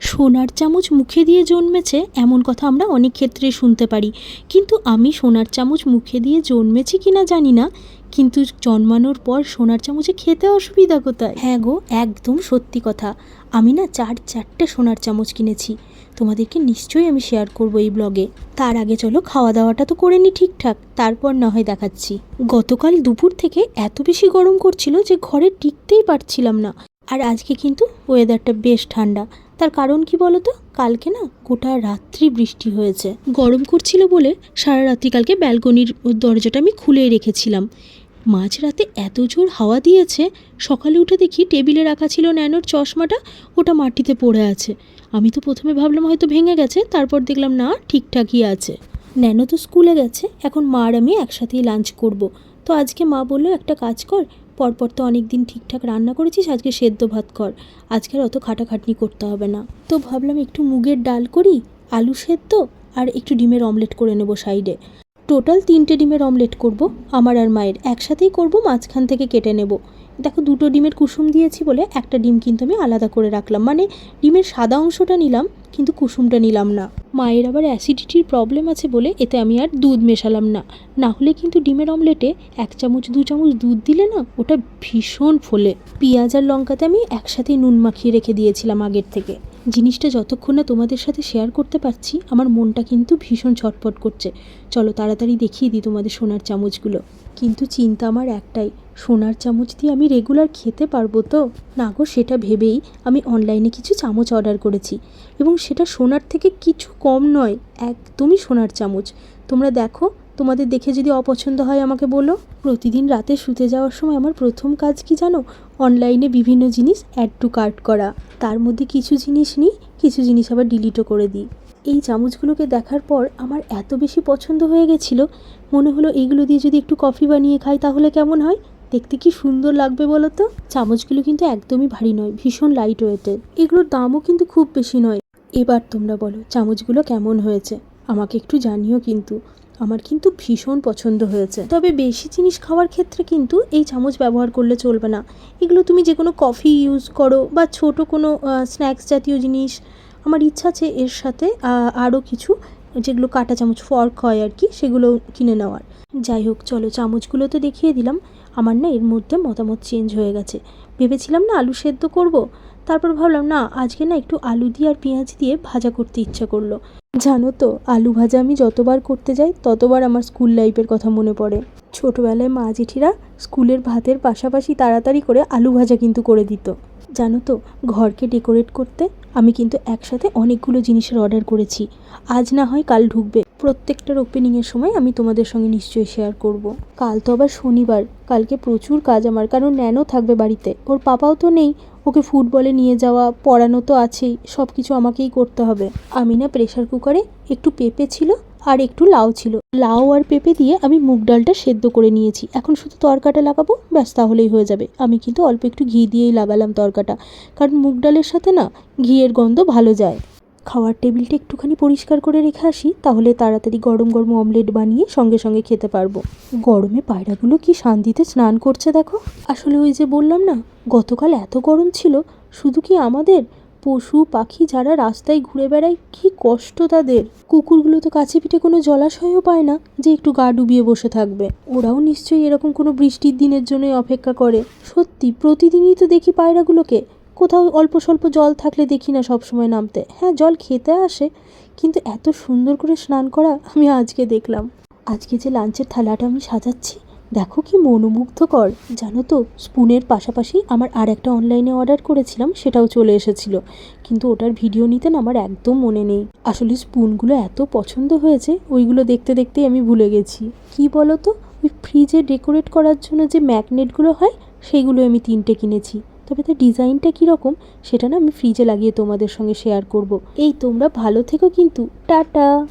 সোনার চামচ মুখে দিয়ে জন্মেছে এমন কথা আমরা অনেক ক্ষেত্রে শুনতে পারি। কিন্তু আমি সোনার চামচ মুখে দিয়ে জন্মেছি কিনা জানি না। কিন্তু জন্মানোর পর সোনার চামচে খেতে অসুবিধা কোথায়? হ্যাঁ গো, একদম সত্যি কথা। আমি না চার চারটে সোনার চামচ কিনেছি। তোমাদেরকে নিশ্চয়ই আমি শেয়ার করব এই ব্লগে তার আগে চলো খাওয়া দাওয়াটা তো করে নি ঠিকঠাক। তারপর না হয় দেখাচ্ছি। গতকাল দুপুর থেকে এত বেশি গরম করছিল যে ঘরে টিকতেই পারছিলাম না। আর আজকে কিন্তু ওয়েদারটা বেশ ঠান্ডা। তার কারণ কি বলো তো কালকে না গোটা রাত্রি বৃষ্টি হয়েছে। গরম করছিল বলে সারা রাত্রি কালকে ব্যালকনির দরজাটা আমি খুলে রেখেছিলাম। মাঝরাতে এত জোর হাওয়া দিয়েছে, সকালে উঠে দেখি টেবিলে রাখা ছিল ন্যানোর চশমাটা, ওটা মাটিতে পড়ে আছে। আমি তো প্রথমে ভাবলাম হয়তো ভেঙে গেছে, তারপর দেখলাম না, ঠিকঠাকই আছে। ন্যানো তো স্কুলে গেছে, এখন মা আর আমি একসাথেই লাঞ্চ করব। তো আজকে মা বলল, একটা কাজ কর পরপর তো অনেক দিন ঠিকঠাক রান্না করেছিস, আজকে সেদ্ধ ভাত কর। আজকে অত খাটাখাটনি করতে হবে না। তো ভাবলাম একটু মুগের ডাল করি, আলু সেদ্ধ আর একটু ডিমের অমলেট করে নেব সাইডে। টোটাল তিনটে ডিমের অমলেট করব, আমার আর মায়ের। একসাথেই করব, মাঝখান থেকে কেটে নেব। দেখো, দুটো ডিমের কুসুম দিয়েছি বলে একটা ডিম কিন্তু আমি আলাদা করে রাখলাম। মানে ডিমের সাদা অংশটা নিলাম, কিন্তু কুসুমটা নিলাম না। মায়ের আবার অ্যাসিডিটির প্রবলেম আছে বলে এতে আমি আর দুধ মেশালাম না। না হলে কিন্তু ডিমের অমলেটে এক চামচ, দু চামচ দুধ দিলে না ওটা ভীষণ ফোলে। পেঁয়াজ আর লঙ্কাতে আমি একসাথে নুন মাখিয়ে রেখে দিয়েছিলাম আগের থেকে। জিনিসটা যতক্ষণ না তোমাদের সাথে শেয়ার করতে পারছি, আমার মনটা কিন্তু ভীষণ ছটপট করছে। চলো তাড়াতাড়ি দেখিয়ে দিই তোমাদের সোনার চামচগুলো। কিন্তু চিন্তা আমার একটাই, সোনার চামচ দিয়ে আমি রেগুলার খেতে পারব তো? না গো, সেটা ভেবেই আমি অনলাইনে কিছু চামচ অর্ডার করেছি। এবং সেটা সোনার থেকে কিছু কম নয়, একদমই সোনার চামচ। তোমরা দেখো তোমাদের দেখে যদি অপছন্দ হয় আমাকে বলো। প্রতিদিন রাতে শুতে যাওয়ার সময় আমার প্রথম কাজ কি জানো? অনলাইনে বিভিন্ন জিনিস অ্যাড টু কার্ট করা। তার মধ্যে কিছু জিনিস নিই, কিছু জিনিস আবার ডিলিটও করে দিই। এই চামচগুলোকে দেখার পর আমার এত বেশি পছন্দ হয়ে গেছিল। মনে হলো এগুলো দিয়ে যদি একটু কফি বানিয়ে খাই তাহলে কেমন হয়? দেখতে কি সুন্দর লাগবে বলো তো? চামচগুলো কিন্তু একদমই ভারী নয়, ভীষণ লাইট ওয়েটের এগুলোর দামও কিন্তু খুব বেশি নয়। এবার তোমরা বলো, চামচগুলো কেমন হয়েছে? আমাকে একটু জানিও কিন্তু। আমার কিন্তু ভীষণ পছন্দ হয়েছে। তবে বেশি জিনিস খাওয়ার ক্ষেত্রে কিন্তু এই চামচ ব্যবহার করলে চলবে না। এগুলো তুমি যে কোনো কফি ইউজ করো বা ছোট কোনো স্ন্যাক্স জাতীয় জিনিস। আমার ইচ্ছা আছে এর সাথে আরও কিছু যেগুলো কাটা চামচ, ফর্ক হয় আর কি, সেগুলো কিনে নেওয়ার। যাই হোক, চলো চামচগুলো তো দেখিয়ে দিলাম। আমার না এর মধ্যে মতামত চেঞ্জ হয়ে গেছে। ভেবেছিলাম না আলু সেদ্ধ করব, তারপর ভাবলাম না, আজকে না একটু আলু দিয়ে আর পেঁয়াজ দিয়ে ভাজা করতে ইচ্ছা করল। জানো তো, আলু ভাজা আমি যতবার করতে যাই, ততবার আমার স্কুল লাইফের কথা মনে পড়ে। ছোটোবেলায় মা জেঠিরা স্কুলের ভাতের পাশাপাশি তাড়াতাড়ি করে আলু ভাজা কিন্তু করে দিত। জানো তো, ঘরকে ডেকোরেট করতে আমি কিন্তু একসাথে অনেকগুলো জিনিসের অর্ডার করেছি। আজ না হয় কাল ঢুকবে। প্রত্যেকটার ওপেনিংয়ের সময় আমি তোমাদের সঙ্গে নিশ্চয়ই শেয়ার করব। কাল তো আবার শনিবার, কালকে প্রচুর কাজ আমার, কারণ ন্যানো থাকবে বাড়িতে। ওর পাপাও তো নেই, ওকে ফুটবলে নিয়ে যাওয়া, পড়ানো তো আছেই সব কিছু আমাকেই করতে হবে। আমি না প্রেশার কুকারে একটু পেঁপে ছিল আর একটু লাউ ছিল। লাউ আর পেঁপে দিয়ে আমি মুগ ডালটা সেদ্ধ করে নিয়েছি। এখন শুধু তরকাটা লাগাবো, ব্যাস তাহলেই হয়ে যাবে। আমি কিন্তু অল্প একটু ঘি দিয়েই লাগালাম তরকাটা, কারণ মুগ ডালের সাথে না ঘিয়ের গন্ধ ভালো যায়। খাওয়ার টেবিলটা একটুখানি পরিষ্কার করে রেখে আসি, তাহলে তাড়াতাড়ি গরম গরম অমলেট বানিয়ে সঙ্গে সঙ্গে খেতে পারব। গরমে পায়রাগুলো কি শান্তিতে স্নান করছে দেখো। আসলে ওই যে বললাম না, গতকাল এত গরম ছিল, শুধু কি আমাদের? পশু, পাখি যারা রাস্তায় ঘুরে বেড়ায়, কি কষ্ট তাদের। কুকুরগুলো তো কাছে পিঠে কোনো জলাশয়ও পায় না, যে একটু গা ডুবিয়ে বসে থাকবে। ওরাও নিশ্চয়ই এরকম কোনো বৃষ্টির দিনের জন্যই অপেক্ষা করে। সত্যি, প্রতিদিনই তো দেখি পায়রাগুলোকে। কোথাও অল্প স্বল্প জল থাকলে দেখি না সবসময় নামতে। হ্যাঁ জল খেতে আসে, কিন্তু এত সুন্দর করে স্নান করা আমি আজকে দেখলাম। আজকে যে লাঞ্চের থালাটা আমি সাজাচ্ছি, দেখো কি মনোমুগ্ধকর। জানো তো, স্পুনের পাশাপাশি আমার আর একটা অনলাইনে অর্ডার করেছিলাম, সেটাও চলে এসেছিল। কিন্তু ওটার ভিডিও নিতে না আমার একদম মনে নেই। আসলে স্পুনগুলো এত পছন্দ হয়েছে, ওইগুলো দেখতে দেখতেই আমি ভুলে গেছি। কি বলো তো, ওই ফ্রিজে ডেকোরেট করার জন্য যে ম্যাগনেটগুলো হয়, সেইগুলো আমি তিনটে কিনেছি। তবে তার ডিজাইনটা কীরকম, সেটা না আমি ফ্রিজে লাগিয়ে তোমাদের সঙ্গে শেয়ার করব। এই তোমরা ভালো থেকো কিন্তু, টাটা!